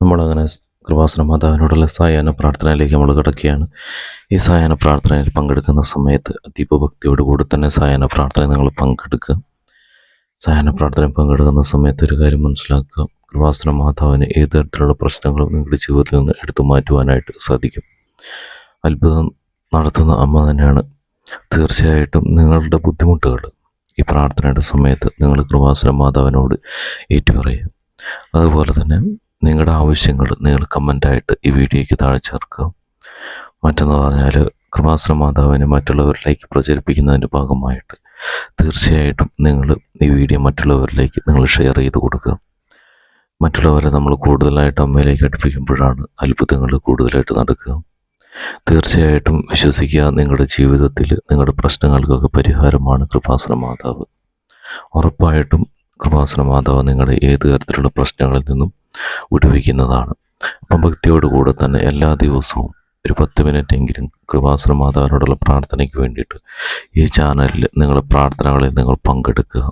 നമ്മളങ്ങനെ കൃപാസന മാതാവിനോടുള്ള സായാഹ്ന പ്രാർത്ഥനയിലേക്ക് നമ്മൾ കിടക്കുകയാണ്. ഈ സായാഹ്ന പ്രാർത്ഥനയിൽ പങ്കെടുക്കുന്ന സമയത്ത് ദീപഭക്തിയോടുകൂടി തന്നെ സായാഹ്ന പ്രാർത്ഥന നിങ്ങൾ പങ്കെടുക്കുക. സായാഹ്ന പ്രാർത്ഥനയിൽ പങ്കെടുക്കുന്ന സമയത്ത് ഒരു കാര്യം മനസ്സിലാക്കുക. കൃപാസന മാതാവിന് ഏത് തരത്തിലുള്ള പ്രശ്നങ്ങളും നിങ്ങളുടെ ജീവിതത്തിൽ നിന്ന് എടുത്തു മാറ്റുവാനായിട്ട് സാധിക്കും. അത്ഭുതം നടത്തുന്ന അമ്മ തന്നെയാണ്. തീർച്ചയായിട്ടും നിങ്ങളുടെ ബുദ്ധിമുട്ടുകൾ ഈ പ്രാർത്ഥനയുടെ സമയത്ത് നിങ്ങൾ കൃപാസന മാതാവിനോട് ഏറ്റുപറയുക. അതുപോലെ തന്നെ നിങ്ങളുടെ ആവശ്യങ്ങൾ നിങ്ങൾ കമന്റായിട്ട് ഈ വീഡിയോയ്ക്ക് താഴെ ചേർക്കുക. മറ്റെന്ന് പറഞ്ഞാൽ കൃപാസന മാതാവിനെ മറ്റുള്ളവരിലേക്ക് പ്രചരിപ്പിക്കുന്നതിന്റെ ഭാഗമായിട്ട് തീർച്ചയായിട്ടും നിങ്ങൾ ഈ വീഡിയോ മറ്റുള്ളവരിലേക്ക് നിങ്ങൾ ഷെയർ ചെയ്ത് കൊടുക്കുക. മറ്റുള്ളവരെ നമ്മൾ കൂടുതലായിട്ട് അമ്മയിലേക്ക് അടുപ്പിക്കുമ്പോഴാണ് അത്ഭുതങ്ങൾ കൂടുതലായിട്ട് നടക്കുക. തീർച്ചയായിട്ടും വിശ്വസിക്കുക നിങ്ങളുടെ ജീവിതത്തിൽ നിങ്ങളുടെ പ്രശ്നങ്ങൾക്കൊക്കെ പരിഹാരമാണ് കൃപാസന മാതാവ്. ഉറപ്പായിട്ടും കൃപാസന മാതാവ് നിങ്ങളുടെ ഏത് തരത്തിലുള്ള പ്രശ്നങ്ങളിൽ നിന്നും വിടുവിക്കുന്നതാണ്. അപ്പം ഭക്തിയോടുകൂടെ തന്നെ എല്ലാ ദിവസവും ഒരു പത്ത് മിനിറ്റ് എങ്കിലും കൃപാസുര മാതാവിനോടുള്ള പ്രാർത്ഥനയ്ക്ക് വേണ്ടിയിട്ട് ഈ ചാനലിൽ നിങ്ങൾ പ്രാർത്ഥനകളിൽ നിങ്ങൾ പങ്കെടുക്കുക.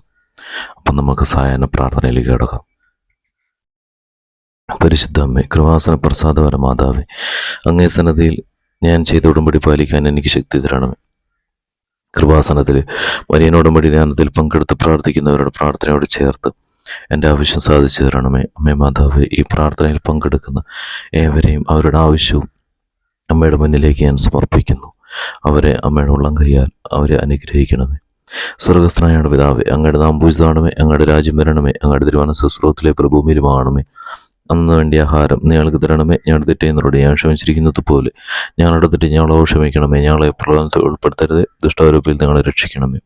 അപ്പം നമുക്ക് സായാഹ്ന പ്രാർത്ഥനയിലേക്ക് കിടക്കാം. പരിശുദ്ധ അമ്മേ കൃപാസന പ്രസാദപര മാതാവേ അങ്ങേ സന്നദ്ധിയിൽ ഞാൻ ചെയ്ത ഉടമ്പടി പാലിക്കാൻ എനിക്ക് ശക്തി തരണമേ. കൃപാസനത്തിൽ മരിയനോടുമ്പടി ധ്യാനത്തിൽ പങ്കെടുത്ത് പ്രാർത്ഥിക്കുന്നവരുടെ പ്രാർത്ഥനയോട് ചേർത്ത് എന്റെ ആവശ്യം സാധിച്ചു തരണമേ. അമ്മേ മാതാവ് ഈ പ്രാർത്ഥനയിൽ പങ്കെടുക്കുന്ന ഏവരെയും അവരുടെ ആവശ്യവും അമ്മയുടെ മുന്നിലേക്ക് ഞാൻ സമർപ്പിക്കുന്നു. അവരെ അമ്മയുടെ ഉള്ളം കൈയാൽ അവരെ അനുഗ്രഹിക്കണമേ. സ്വർഗസ്നായുടെ പിതാവേ അങ്ങയുടെ നാം പൂജിതാണമേ അങ്ങയുടെ രാജ്യം വരണമേ. അങ്ങയുടെ തിരുവന സുസ്രോത്തിലെ പ്രഭൂമിയിലുമാണമേ അന്ന് വേണ്ടി ആഹാരം ഞങ്ങൾക്ക് തരണമേ. ഞാൻ തെറ്റേന്നോട് ഞാൻ ക്ഷമിച്ചിരിക്കുന്നത് പോലെ ഞങ്ങളുടെ തെറ്റ് ഞങ്ങളോ ക്ഷമിക്കണമേ. ഞങ്ങളെ പ്രളയത്തിൽ ഉൾപ്പെടുത്തരുത്. ദുഷ്ടാരൂപിൽ നിങ്ങളെ രക്ഷിക്കണമേ.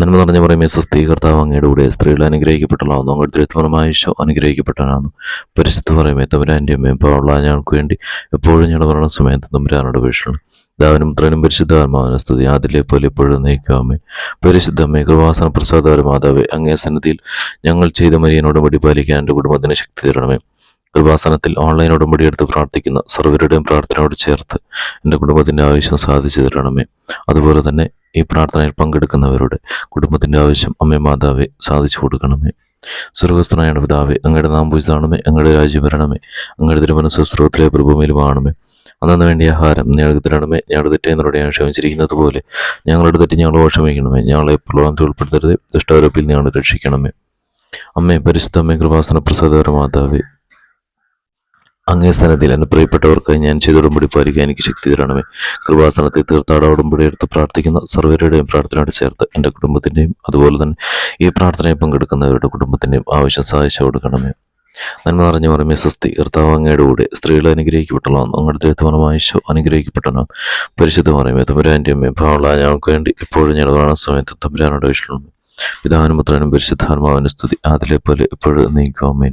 നന്മ നിറഞ്ഞ പറയുമേ സ്വസ്തി കർത്താവ് അങ്ങയുടെ കൂടെ സ്ത്രീകൾ അനുഗ്രഹിക്കപ്പെട്ടതാണോ അങ്ങോട്ട് തിരുത്തമനമായ ഈശോ അനുഗ്രഹിക്കപ്പെട്ടവനാകുന്നു പരിശുദ്ധ പറയുമേ തമ്പുരാന്റെ അമ്മയും പാവുള്ള ഞങ്ങൾക്ക് വേണ്ടി എപ്പോഴും ഞങ്ങളുടെ മരണ സമയത്ത് തമ്പുരാനോട് വീക്ഷണം ദാവനും പുത്രനും പരിശുദ്ധാത്മാവിനെ സ്തുതി. ആദിലെ പോലെ എപ്പോഴും നയിക്കാമേ പരിശുദ്ധമ്മേ കൃപാസന പ്രസാദാര മാതാവേ അങ്ങേ സന്നിധിയിൽ ഞങ്ങൾ ചെയ്ത മരിയനോട് പടി പാലിക്കാൻ എന്റെ കുടുംബത്തിന് ശക്തി തരണമേ. കൃപാസനത്തിൽ ഓൺലൈൻ ഉടമ്പടി എടുത്ത് പ്രാർത്ഥിക്കുന്ന സർവരുടെയും പ്രാർത്ഥനയോട് ചേർത്ത് എന്റെ കുടുംബത്തിന്റെ ആവശ്യം സാധിച്ചു തരണമേ അതുപോലെ തന്നെ ഈ പ്രാർത്ഥനയിൽ പങ്കെടുക്കുന്നവരുടെ കുടുംബത്തിന്റെ ആവശ്യം അമ്മേ മാതാവെ സാധിച്ചു കൊടുക്കണമേ. സ്വർഗസ്ഥനായ പിതാവെ അങ്ങയുടെ നാം പൂജിതാണമേ അങ്ങയുടെ രാജ്യം വരണമേ അങ്ങയുടെ തിരുമനസ് സ്രോത്തിലെ പ്രഭൂമിയിലുമാണമേ അന്നു വേണ്ടിയ ആഹാരം ഞങ്ങൾക്ക് തരണമേ. ഞങ്ങളുടെ തെറ്റേന്നോട് ഞാൻ ക്ഷമിച്ചിരിക്കുന്നത് പോലെ ഞങ്ങളുടെ തെറ്റ് ഞങ്ങൾ ക്ഷമിക്കണമേ ഞങ്ങളെ പ്രലോഭനത്തിൽ ഉൾപ്പെടുത്തരുത്. ദുഷ്ടാരോപ്പിൽ ഞങ്ങൾ രക്ഷിക്കണമേ. അമ്മേ പരിശുദ്ധമ്മേ കൃപാസന പ്രസാദകര മാതാവേ അങ്ങേ സ്ഥാനത്തിൽ എന്റെ പ്രിയപ്പെട്ടവർക്ക് ഞാൻ ചെയ്തുടമ്പടി പാലിക്കാൻ എനിക്ക് ശക്തി തരണമേ. കൃപാസനത്തെ തീർത്ഥാട ഉടമ്പടി എടുത്ത് പ്രാർത്ഥിക്കുന്ന സർവരുടെയും പ്രാർത്ഥനയോട് ചേർത്ത് എന്റെ കുടുംബത്തിന്റെയും അതുപോലെ തന്നെ ഈ പ്രാർത്ഥനയിൽ പങ്കെടുക്കുന്നവരുടെ കുടുംബത്തിന്റെയും ആവശ്യം സഹായിച്ചു കൊടുക്കണമേ. നന്മ നിറഞ്ഞു പറയുമേ സ്വസ്തി കർത്താവ് അങ്ങയുടെ കൂടെ സ്ത്രീകൾ അനുഗ്രഹിക്കപ്പെട്ടല്ലോ. അങ്ങയുടെ ദൈവമായ ഈശോ അനുഗ്രഹിക്കപ്പെട്ടനോ പരിശുദ്ധ പറയുമേ തമ്പുരാന്റെ അമ്മയും ഭാവള ഞങ്ങൾക്ക് വേണ്ടി എപ്പോഴും ഞങ്ങളുടെ സമയത്ത് തമ്പുരാനോട് വിഷ്ണു പിതാവിനും പുത്രനും പരിശുദ്ധാത്മാവിന് സ്തുതി. അതിലെ പോലെ എപ്പോഴും നീക്കുവാമേൻ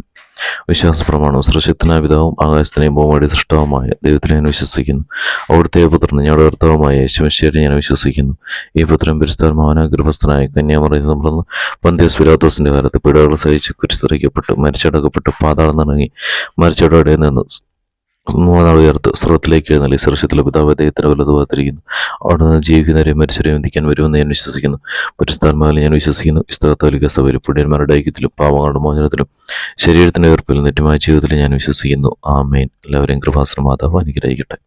വിശ്വാസ പ്രമാണം സൃശക്തനായ പിതാവും ആകാശത്തിനെയും ഭൂമിയുടെ സൃഷ്ടവുമായ ദൈവത്തിനെ ഞാൻ വിശ്വസിക്കുന്നു. അവിടുത്തെ പുത്രൻ ഞങ്ങളുടെ ഭർത്താവുമായ യേശുമശ്ശേരി ഞാൻ വിശ്വസിക്കുന്നു. ഈ പുത്രൻ പരിശുദ്ധാത്മാവന ഗർഭസ്ഥനായ കന്യാമറിയിൽ നമ്മളെന്ന് പന്ത്യസ് പിലാത്തോസിന്റെ കാലത്ത് പീഡകൾ സഹിച്ച് കുരിശിറക്കപ്പെട്ട് മരിച്ചടക്കപ്പെട്ട് പാതാളം നിറങ്ങി മരിച്ചടോടെ നിന്ന് മൂന്നാൾ ഉയർത്ത് സ്രോത്തിലേക്ക് എഴുന്നള്ളി സർശത്തിലെ പിതാവ് ദൈവത്തിന് വലുതുപാത്തിരിക്കുന്നു അവിടെ നിന്ന് ജീവിക്കുന്നവരെയും മരിച്ചവരെയും എന്തിക്കാൻ വരുമെന്ന് ഞാൻ വിശ്വസിക്കുന്നു. പരിസ്ഥാന്മാരിൽ ഞാൻ വിശ്വസിക്കുന്നു. ഇസ്തകത്തോലിക സഭയിൽ പുണ്യന്മാരുടെ ഐക്യത്തിലും പാവങ്ങളുടെ മോചനത്തിലും ശരീരത്തിന്റെ ഉയർപ്പിലും നെറ്റുമായ ജീവിതത്തിലും ഞാൻ വിശ്വസിക്കുന്നു. ആ മെയിൻ എല്ലാവരെയും കൃപാസന മാതാവ് അനുഗ്രഹിക്കട്ടെ.